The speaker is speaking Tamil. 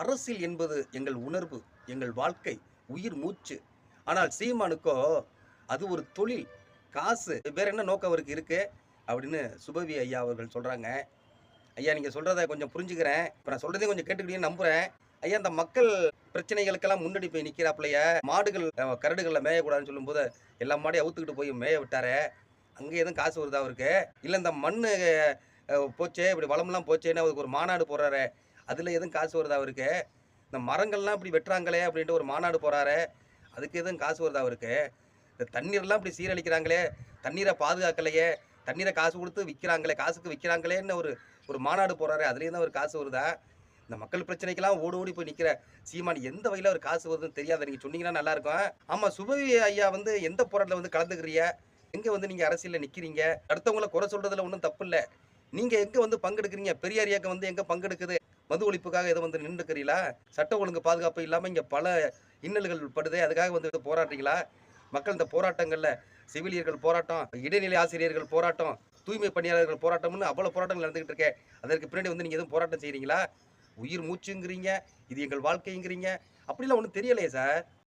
அரசியல் என்பது எங்கள் உணர்வு எங்கள் வாழ்க்கை உயிர் மூச்சு. ஆனால் சீமானுக்கோ அது ஒரு தொழில் காசு வேற என்ன நோக்கம் அவருக்கு இருக்கு? அப்படின்னு சுபவி ஐயா அவர்கள் சொல்றாங்க. ஐயா நீங்க சொல்றத கொஞ்சம் புரிஞ்சுக்கிறேன். இப்போ நான் சொல்றதையும் கொஞ்சம் கேட்டுக்கிட்டீங்கன்னு நம்புறேன். ஐயா இந்த மக்கள் பிரச்சனைகளுக்கெல்லாம் முன்னாடி போய் நிற்கிறாப்புலைய மாடுகள் கரடுகளில் மேயக்கூடாதுன்னு சொல்லும்போது எல்லா மாடையும் அவுத்துக்கிட்டு போய் மேய விட்டாரு? அங்கே எதுவும் காசு வருதா அவருக்கு? இல்லை இந்த மண் போச்சே இப்படி வளம்லாம் போச்சேன்னு அவருக்கு ஒரு மாநாடு போடுறாரு? அதில் எதுவும் காசு வருதா அவருக்கு? இந்த மரங்கள்லாம் இப்படி வெட்டுறாங்களே அப்படின்ட்டு ஒரு மாநாடு போகிறாரு அதுக்கு எதுவும் காசு வருதா அவருக்கு? இந்த தண்ணீர்லாம் இப்படி சீரழிக்கிறாங்களே தண்ணீரை பாதுகாக்கலையே தண்ணீரை காசு கொடுத்து விற்கிறாங்களே காசுக்கு விற்கிறாங்களேன்னு ஒரு ஒரு மாநாடு போகிறாரு அதுலேயும் தான் ஒரு காசு வருதா? இந்த மக்கள் பிரச்சனைக்கெல்லாம் ஓடி ஓடி போய் நிற்கிற சீமான் எந்த வகையில் ஒரு காசு வருதுன்னு தெரியாத. நீங்கள் சொன்னீங்கன்னா நல்லாயிருக்கும் ஆமாம் சுபவி ஐயா வந்து எந்த போராட்டத்தில் வந்து கலந்துக்கிறீங்க? எங்கே வந்து நீங்கள் அரசியலில் நிற்கிறீங்க அடுத்தவங்கள குறை சொல்கிறதுல ஒன்றும் தப்பு இல்லை. நீங்கள் எங்கே வந்து பங்கெடுக்கிறீங்க? பெரியார் இயக்கம் வந்து எங்கே பங்கெடுக்குது? மது ஒழிப்புக்காக எதை வந்து நின்றுக்கிறீங்களா சட்ட ஒழுங்கு பாதுகாப்பு இல்லாமல் இங்கே பல இன்னல்கள் படுதே அதுக்காக வந்து இது போராடுறீங்களா? மக்கள் இந்த போராட்டங்களில் செவிலியர்கள் போராட்டம் இடைநிலை ஆசிரியர்கள் போராட்டம் தூய்மை பணியாளர்கள் போராட்டம்னு அவ்வளோ போராட்டங்கள் நடந்துகிட்டு இருக்கேன் அதற்கு பின்னாடி வந்து நீங்கள் எதுவும் போராட்டம் செய்கிறீங்களா உயிர் மூச்சுங்கிறீங்க இது எங்கள் வாழ்க்கைங்கிறீங்க. அப்படிலாம் ஒன்றும் தெரியலையே சார்.